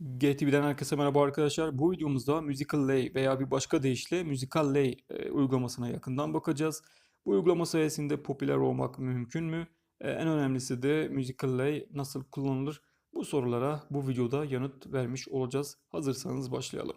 GTV'den herkese merhaba arkadaşlar. Bu videomuzda Musical Lay veya bir başka deyişle Musical Lay e, uygulamasına yakından bakacağız. Bu uygulama sayesinde popüler olmak mümkün mü? E, en önemlisi de Musical Lay nasıl kullanılır? Bu sorulara bu videoda yanıt vermiş olacağız. Hazırsanız başlayalım.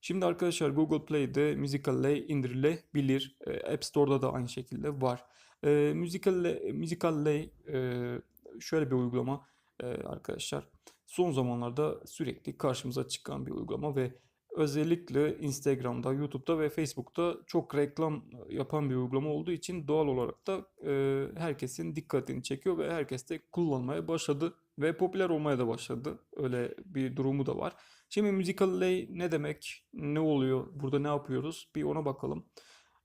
Şimdi arkadaşlar Google Play'de Musical Lay indirilebilir. E, App Store'da da aynı şekilde var. E, Musical Lay, Musical e, şöyle bir uygulama e, arkadaşlar. Son zamanlarda sürekli karşımıza çıkan bir uygulama ve özellikle Instagram'da, YouTube'da ve Facebook'ta çok reklam yapan bir uygulama olduğu için doğal olarak da e, herkesin dikkatini çekiyor ve herkes de kullanmaya başladı ve popüler olmaya da başladı. Öyle bir durumu da var. Şimdi Musical Lay ne demek? Ne oluyor? Burada ne yapıyoruz? Bir ona bakalım.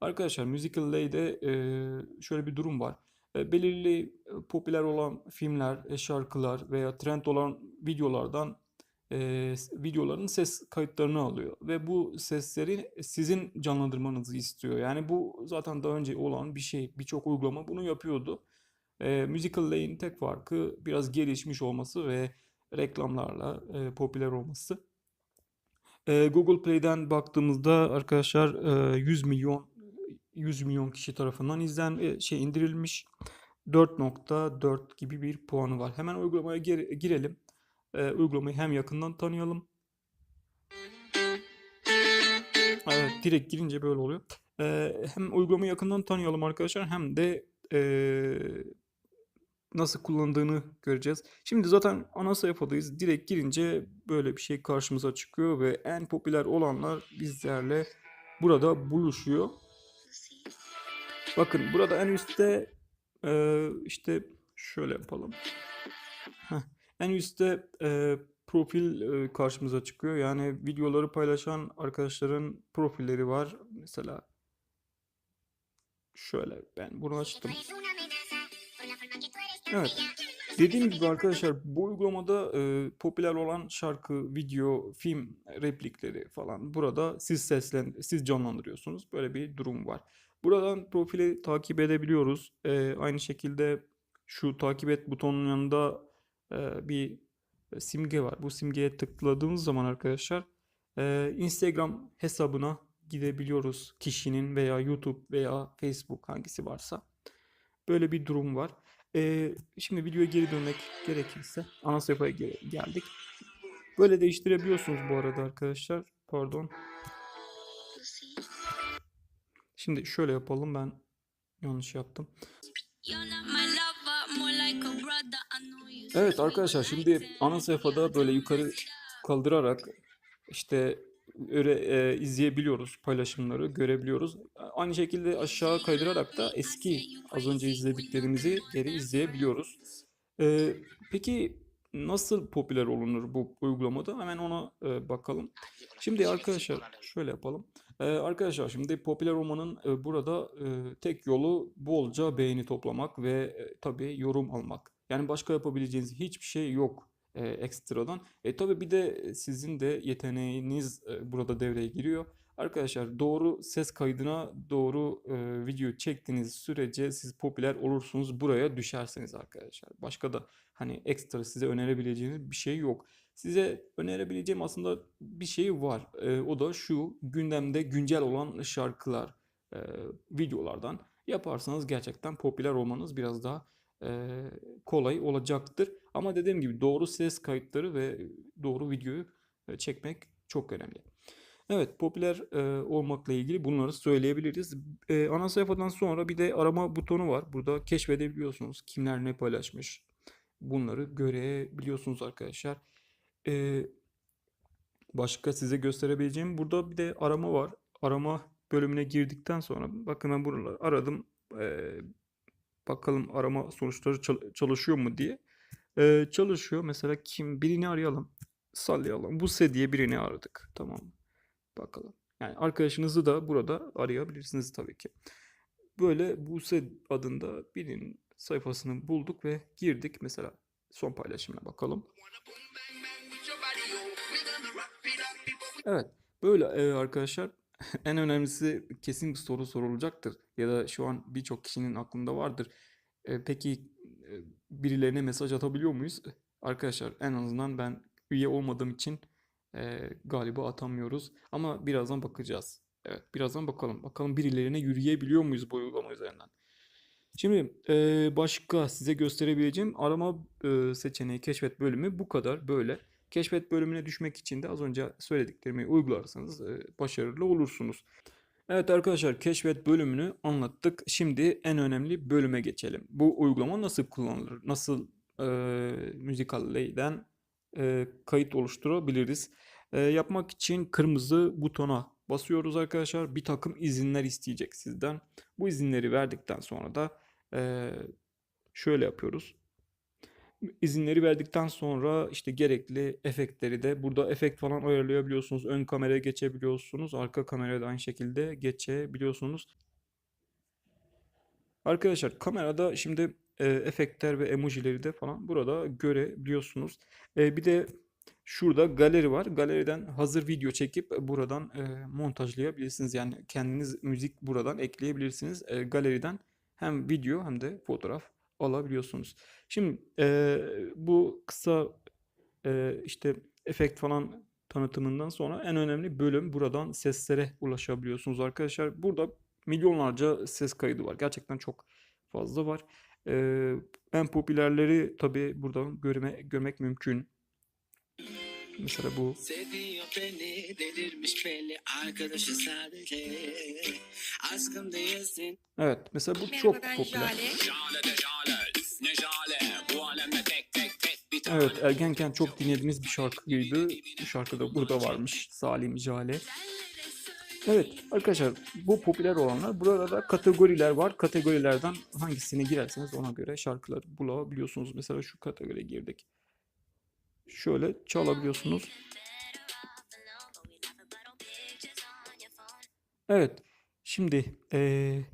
Arkadaşlar Musical Lay'de şöyle bir durum var. Belirli popüler olan filmler, şarkılar veya trend olan videolardan videoların ses kayıtlarını alıyor ve bu sesleri sizin canlandırmanızı istiyor. Yani bu zaten daha önce olan bir şey. Birçok uygulama bunu yapıyordu. E, Musical Lay'in tek farkı biraz gelişmiş olması ve reklamlarla popüler olması. Google Play'den baktığımızda arkadaşlar e, 100 milyon 100 milyon kişi tarafından izlen e, şey indirilmiş 4.4 gibi bir puanı var. Hemen uygulamaya gir- girelim. Ee, uygulamayı hem yakından tanıyalım. Evet, direkt girince böyle oluyor. Ee, hem uygulamayı yakından tanıyalım arkadaşlar hem de e, nasıl kullandığını göreceğiz. Şimdi zaten ana sayfadayız. Direkt girince böyle bir şey karşımıza çıkıyor ve en popüler olanlar bizlerle burada buluşuyor. Bakın burada en üstte e, işte şöyle yapalım. Heh, en üstte e, profil e, karşımıza çıkıyor. Yani videoları paylaşan arkadaşların profilleri var. Mesela şöyle ben bunu açtım. Evet. Dediğim gibi arkadaşlar bu uygulamada e, popüler olan şarkı, video, film replikleri falan burada siz seslen siz canlandırıyorsunuz. Böyle bir durum var. Buradan profili takip edebiliyoruz. E, aynı şekilde şu takip et butonunun yanında e, bir simge var. Bu simgeye tıkladığımız zaman arkadaşlar e, Instagram hesabına gidebiliyoruz. Kişinin veya YouTube veya Facebook hangisi varsa. Böyle bir durum var. Ee, şimdi videoya geri dönmek gerekirse ana sayfaya ge- geldik. Böyle değiştirebiliyorsunuz bu arada arkadaşlar. Pardon. Şimdi şöyle yapalım ben yanlış yaptım. Evet arkadaşlar şimdi ana sayfada böyle yukarı kaldırarak işte öyle e, izleyebiliyoruz paylaşımları görebiliyoruz. Aynı şekilde aşağı kaydırarak da eski az önce izlediklerimizi geri izleyebiliyoruz. Ee, peki nasıl popüler olunur bu uygulamada? Hemen ona e, bakalım. Şimdi arkadaşlar şöyle yapalım. Ee, arkadaşlar şimdi popüler olmanın e, burada e, tek yolu bolca beğeni toplamak ve e, tabii yorum almak. Yani başka yapabileceğiniz hiçbir şey yok e, ekstradan. E tabii bir de sizin de yeteneğiniz e, burada devreye giriyor. Arkadaşlar doğru ses kaydına doğru e, video çektiğiniz sürece siz popüler olursunuz. Buraya düşerseniz arkadaşlar. Başka da hani ekstra size önerebileceğiniz bir şey yok. Size önerebileceğim aslında bir şey var. E, o da şu gündemde güncel olan şarkılar, e, videolardan yaparsanız gerçekten popüler olmanız biraz daha e, kolay olacaktır. Ama dediğim gibi doğru ses kayıtları ve doğru videoyu e, çekmek çok önemli. Evet, popüler e, olmakla ilgili bunları söyleyebiliriz. E, ana sayfadan sonra bir de arama butonu var. Burada keşfedebiliyorsunuz kimler ne paylaşmış. Bunları görebiliyorsunuz arkadaşlar. E, başka size gösterebileceğim burada bir de arama var. Arama bölümüne girdikten sonra bakın ben buraları aradım. E, bakalım arama sonuçları çal- çalışıyor mu diye. E, çalışıyor. Mesela kim birini arayalım. Sallayalım. Buse diye birini aradık. Tamam? Bakalım. Yani arkadaşınızı da burada arayabilirsiniz tabii ki. Böyle Buse adında birinin sayfasını bulduk ve girdik. Mesela son paylaşımına bakalım. Evet. Böyle e, arkadaşlar en önemlisi kesin bir soru sorulacaktır ya da şu an birçok kişinin aklında vardır. E, peki e, birilerine mesaj atabiliyor muyuz? Arkadaşlar en azından ben üye olmadığım için e, galiba atamıyoruz. Ama birazdan bakacağız. Evet, birazdan bakalım. Bakalım birilerine yürüyebiliyor muyuz bu uygulama üzerinden? Şimdi e, başka size gösterebileceğim arama e, seçeneği keşfet bölümü bu kadar böyle. Keşfet bölümüne düşmek için de az önce söylediklerimi uygularsanız e, başarılı olursunuz. Evet arkadaşlar keşfet bölümünü anlattık. Şimdi en önemli bölüme geçelim. Bu uygulama nasıl kullanılır? Nasıl e, Musically'den e, kayıt oluşturabiliriz? E, yapmak için kırmızı butona basıyoruz arkadaşlar. Bir takım izinler isteyecek sizden. Bu izinleri verdikten sonra da e, şöyle yapıyoruz. İzinleri verdikten sonra işte gerekli efektleri de burada efekt falan ayarlayabiliyorsunuz. Ön kameraya geçebiliyorsunuz. Arka kameraya da aynı şekilde geçebiliyorsunuz. Arkadaşlar kamerada şimdi e, efektler ve emojileri de falan burada görebiliyorsunuz. E, bir de şurada galeri var. Galeriden hazır video çekip buradan e, montajlayabilirsiniz. Yani kendiniz müzik buradan ekleyebilirsiniz. E, galeriden hem video hem de fotoğraf alabiliyorsunuz. Şimdi e, bu kısa e, işte efekt falan tanıtımından sonra en önemli bölüm buradan seslere ulaşabiliyorsunuz arkadaşlar. Burada milyonlarca ses kaydı var. Gerçekten çok fazla var. E, en popülerleri tabii buradan görme, görmek mümkün. Mesela bu. Seviyor beni delirmiş belli arkadaşı sadece Aşkım değilsin Evet mesela bu Merhaba çok popüler. Jale. Jale de jale Evet ergenken çok dinlediğimiz bir şarkıydı. Bu şarkı da burada varmış. Salim Jale. Evet arkadaşlar bu popüler olanlar. Burada da kategoriler var. Kategorilerden hangisine girerseniz ona göre şarkıları bulabiliyorsunuz. Mesela şu kategoriye girdik. Şöyle çalabiliyorsunuz. Evet. Şimdi eee,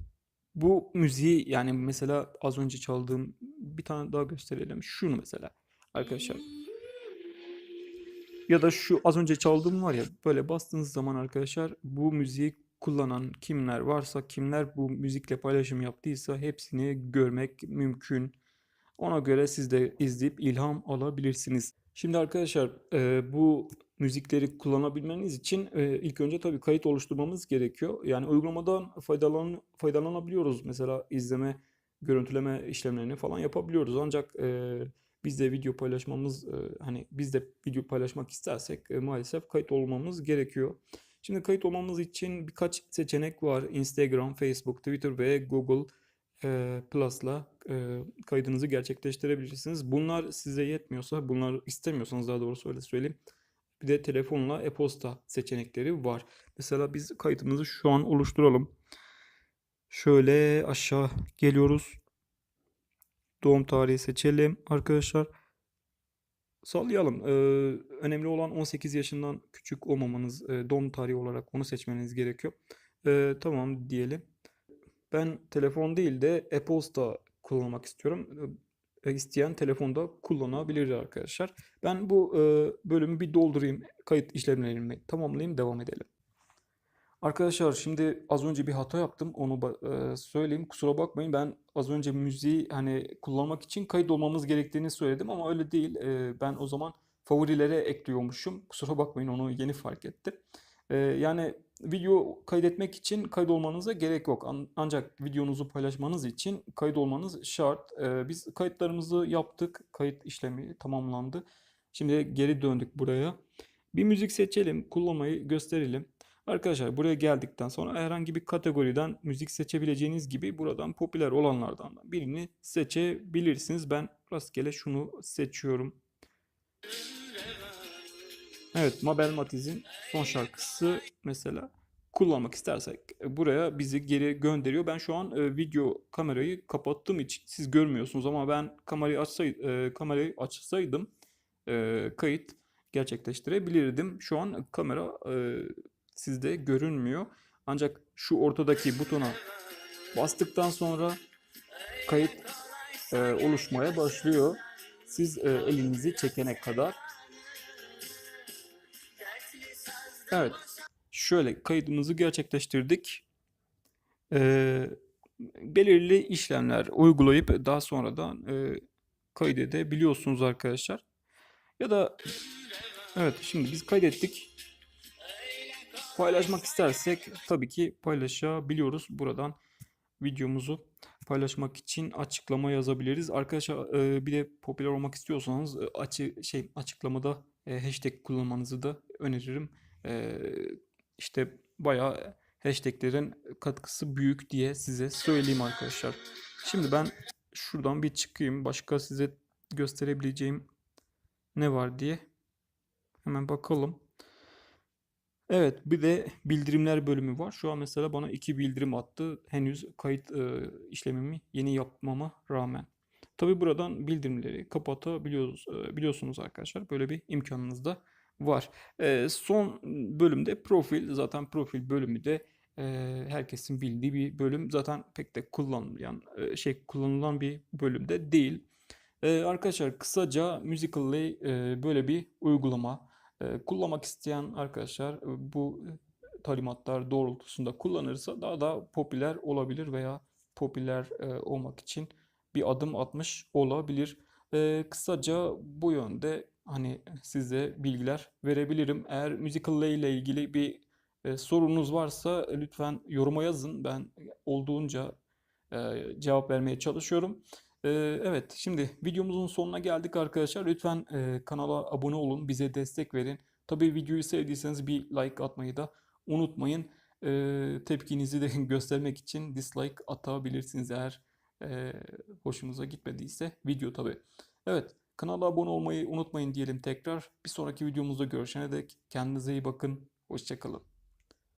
bu müziği yani mesela az önce çaldığım bir tane daha gösterelim. Şunu mesela arkadaşlar. Ya da şu az önce çaldığım var ya böyle bastığınız zaman arkadaşlar bu müziği kullanan kimler varsa kimler bu müzikle paylaşım yaptıysa hepsini görmek mümkün. Ona göre siz de izleyip ilham alabilirsiniz. Şimdi arkadaşlar e, bu müzikleri kullanabilmeniz için e, ilk önce tabii kayıt oluşturmamız gerekiyor. Yani uygulamadan faydalan faydalanabiliyoruz. Mesela izleme, görüntüleme işlemlerini falan yapabiliyoruz. Ancak e, biz de video paylaşmamız e, hani biz de video paylaşmak istersek e, maalesef kayıt olmamız gerekiyor. Şimdi kayıt olmamız için birkaç seçenek var. Instagram, Facebook, Twitter ve Google e, Plus'la kaydınızı gerçekleştirebilirsiniz. Bunlar size yetmiyorsa, bunlar istemiyorsanız daha doğrusu öyle söyleyeyim. Bir de telefonla e-posta seçenekleri var. Mesela biz kaydımızı şu an oluşturalım. Şöyle aşağı geliyoruz. Doğum tarihi seçelim arkadaşlar. Sallayalım. Ee, önemli olan 18 yaşından küçük olmamanız, e, doğum tarihi olarak onu seçmeniz gerekiyor. Ee, tamam diyelim. Ben telefon değil de e-posta kullanmak istiyorum. E, isteyen telefonda kullanabilir arkadaşlar. Ben bu e, bölümü bir doldurayım. Kayıt işlemlerimi tamamlayayım, devam edelim. Arkadaşlar şimdi az önce bir hata yaptım. Onu e, söyleyeyim. Kusura bakmayın. Ben az önce müziği hani kullanmak için kayıt olmamız gerektiğini söyledim ama öyle değil. E, ben o zaman favorilere ekliyormuşum. Kusura bakmayın onu yeni fark ettim. E, yani video kaydetmek için kayıt olmanıza gerek yok. An- Ancak videonuzu paylaşmanız için kayıt olmanız şart. Biz kayıtlarımızı yaptık. Kayıt işlemi tamamlandı. Şimdi geri döndük buraya. Bir müzik seçelim, kullanmayı gösterelim. Arkadaşlar buraya geldikten sonra herhangi bir kategoriden müzik seçebileceğiniz gibi buradan popüler olanlardan da birini seçebilirsiniz. Ben rastgele şunu seçiyorum. Evet, Mabel Matiz'in son şarkısı mesela kullanmak istersek buraya bizi geri gönderiyor. Ben şu an e, video kamerayı kapattığım için siz görmüyorsunuz ama ben kamerayı açsay e, kamerayı açsaydım e, kayıt gerçekleştirebilirdim. Şu an kamera e, sizde görünmüyor. Ancak şu ortadaki butona bastıktan sonra kayıt e, oluşmaya başlıyor. Siz e, elinizi çekene kadar. Evet. şöyle kaydımızı gerçekleştirdik. Ee, belirli işlemler uygulayıp daha sonradan e, kaydedebiliyorsunuz arkadaşlar. Ya da evet şimdi biz kaydettik. Paylaşmak istersek tabii ki paylaşabiliyoruz. Buradan videomuzu paylaşmak için açıklama yazabiliriz. Arkadaşlar e, bir de popüler olmak istiyorsanız e, açı şey açıklamada e, hashtag kullanmanızı da öneririm. E, işte bayağı hashtaglerin katkısı büyük diye size söyleyeyim arkadaşlar. Şimdi ben şuradan bir çıkayım. Başka size gösterebileceğim ne var diye. Hemen bakalım. Evet, bir de bildirimler bölümü var. Şu an mesela bana iki bildirim attı. Henüz kayıt e, işlemimi yeni yapmama rağmen. Tabii buradan bildirimleri kapatabiliyoruz, e, biliyorsunuz arkadaşlar. Böyle bir imkanınız da var. E, son bölümde profil. Zaten profil bölümü de e, herkesin bildiği bir bölüm. Zaten pek de kullanılan e, şey kullanılan bir bölümde değil. E, arkadaşlar kısaca Musical.ly e, böyle bir uygulama. E, kullanmak isteyen arkadaşlar e, bu talimatlar doğrultusunda kullanırsa daha da popüler olabilir veya popüler e, olmak için bir adım atmış olabilir. E, kısaca bu yönde hani size bilgiler verebilirim. Eğer Musical.ly ile ilgili bir e, sorunuz varsa e, lütfen yoruma yazın. Ben olduğunca e, cevap vermeye çalışıyorum. E, evet, şimdi videomuzun sonuna geldik arkadaşlar. Lütfen e, kanala abone olun, bize destek verin. Tabii videoyu sevdiyseniz bir like atmayı da unutmayın. E, tepkinizi de göstermek için dislike atabilirsiniz eğer e, hoşunuza gitmediyse video tabii. Evet, kanala abone olmayı unutmayın diyelim tekrar. Bir sonraki videomuzda görüşene dek kendinize iyi bakın. Hoşçakalın.